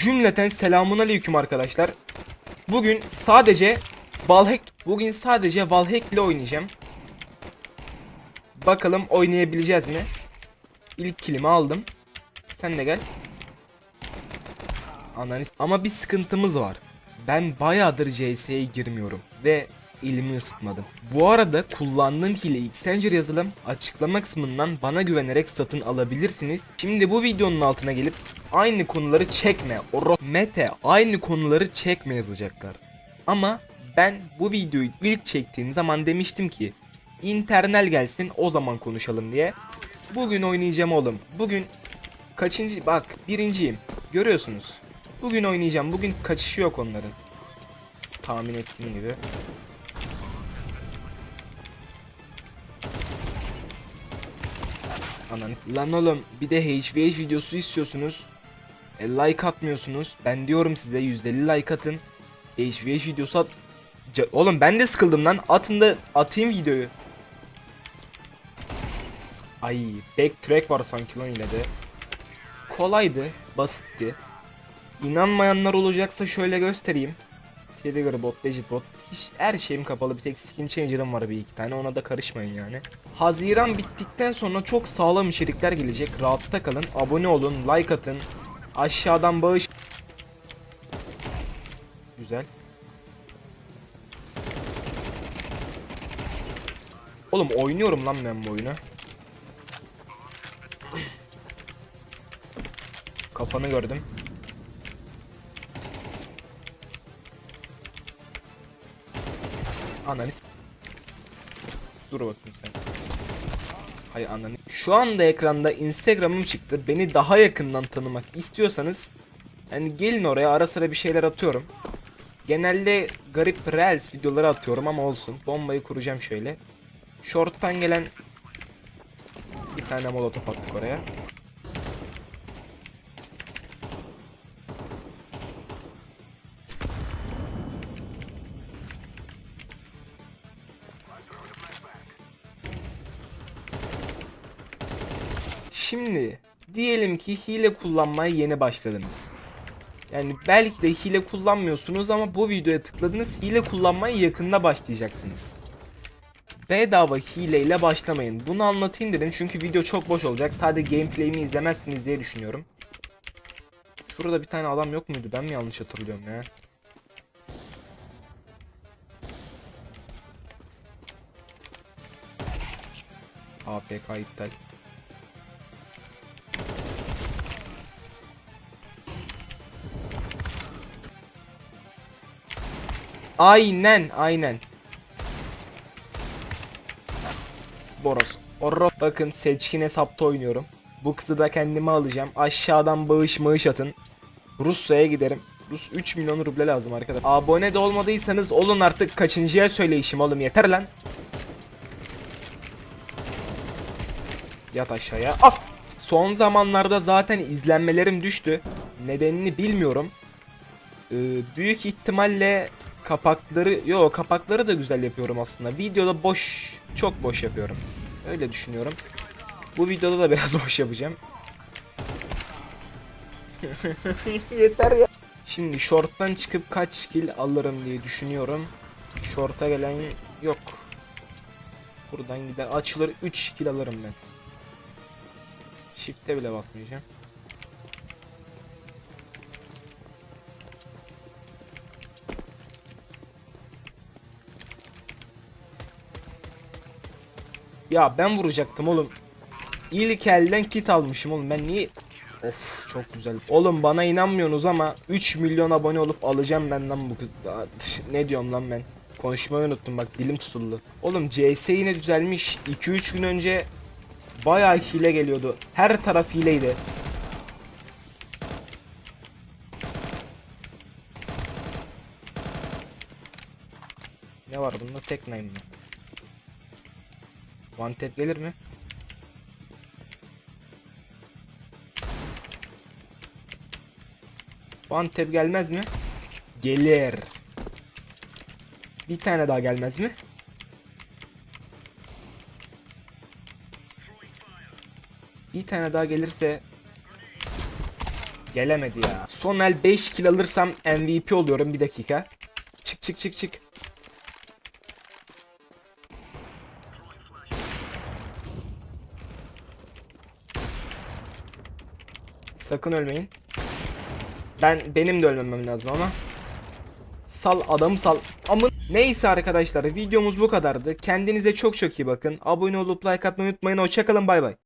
Cümleten selamun aleyküm arkadaşlar. Bugün sadece Valhack bugün sadece Valhack ile oynayacağım. Bakalım oynayabileceğiz mi? İlk kilimi aldım. Sen de gel. Ananı s- Ama bir sıkıntımız var. Ben bayağıdır CS'ye girmiyorum ve elimi ısıtmadım. Bu arada kullandığım hile Xanger yazılım açıklama kısmından bana güvenerek satın alabilirsiniz. Şimdi bu videonun altına gelip aynı konuları çekme, oro mete aynı konuları çekme yazacaklar. Ama ben bu videoyu ilk çektiğim zaman demiştim ki internal gelsin o zaman konuşalım diye. Bugün oynayacağım oğlum. Bugün kaçıncı bak birinciyim. Görüyorsunuz. Bugün oynayacağım. Bugün kaçışı yok onların. Tahmin ettiğim gibi. Ananı. Lan oğlum bir de HVH videosu istiyorsunuz. E, like atmıyorsunuz. Ben diyorum size %50 like atın. HVH videosu at. Ca- oğlum ben de sıkıldım lan. Atın da atayım videoyu. Ay backtrack var sanki lan yine de. Kolaydı, basitti. İnanmayanlar olacaksa şöyle göstereyim. Trigger bot, Legit bot. Hiç her şeyim kapalı. Bir tek skin changer'ım var bir iki tane. Ona da karışmayın yani. Haziran bittikten sonra çok sağlam içerikler gelecek. Rahatta kalın. Abone olun, like atın. Aşağıdan bağış. Güzel. Oğlum oynuyorum lan ben bu oyunu. Kafanı gördüm. Ananı Dur bakayım sen. Hay ananı. Şu anda ekranda Instagram'ım çıktı. Beni daha yakından tanımak istiyorsanız hani gelin oraya ara sıra bir şeyler atıyorum. Genelde garip reels videoları atıyorum ama olsun. Bombayı kuracağım şöyle. Short'tan gelen bir tane molotof attık oraya. Şimdi diyelim ki hile kullanmaya yeni başladınız. Yani belki de hile kullanmıyorsunuz ama bu videoya tıkladınız hile kullanmaya yakında başlayacaksınız. Bedava hileyle başlamayın. Bunu anlatayım dedim çünkü video çok boş olacak. Sadece gameplay'imi izlemezsiniz diye düşünüyorum. Şurada bir tane adam yok muydu? Ben mi yanlış hatırlıyorum ya? APK iptal. Aynen aynen. Boros. Orro. Bakın seçkin hesapta oynuyorum. Bu kızı da kendime alacağım. Aşağıdan bağış mağış atın. Rusya'ya giderim. Rus 3 milyon ruble lazım arkadaşlar. Abone de olmadıysanız olun artık kaçıncıya söyleyişim oğlum yeter lan. Yat aşağıya. Ah! Son zamanlarda zaten izlenmelerim düştü. Nedenini bilmiyorum. Ee, büyük ihtimalle kapakları yo kapakları da güzel yapıyorum aslında. Videoda boş, çok boş yapıyorum. Öyle düşünüyorum. Bu videoda da biraz boş yapacağım. Yeter ya. Şimdi short'tan çıkıp kaç kill alırım diye düşünüyorum. Short'a gelen yok. Buradan gider açılır 3 kill alırım ben. Shift'e bile basmayacağım. Ya ben vuracaktım oğlum. İlk elden kit almışım oğlum. Ben niye Of çok güzel. Oğlum bana inanmıyorsunuz ama 3 milyon abone olup alacağım ben lan bu kız. Ne diyorum lan ben? Konuşmayı unuttum bak dilim tutuldu. Oğlum CS yine düzelmiş. 2-3 gün önce bayağı hile geliyordu. Her taraf hileydi. Ne var bunda? Tek nine mi? One tap gelir mi? One tap gelmez mi? Gelir. Bir tane daha gelmez mi? Bir tane daha gelirse Gelemedi ya. Son el 5 kill alırsam MVP oluyorum bir dakika. Çık çık çık çık. Sakın ölmeyin. Ben benim de ölmemem lazım ama. Sal adamı sal. Amın. Neyse arkadaşlar videomuz bu kadardı. Kendinize çok çok iyi bakın. Abone olup like atmayı unutmayın. Hoşçakalın bay bay.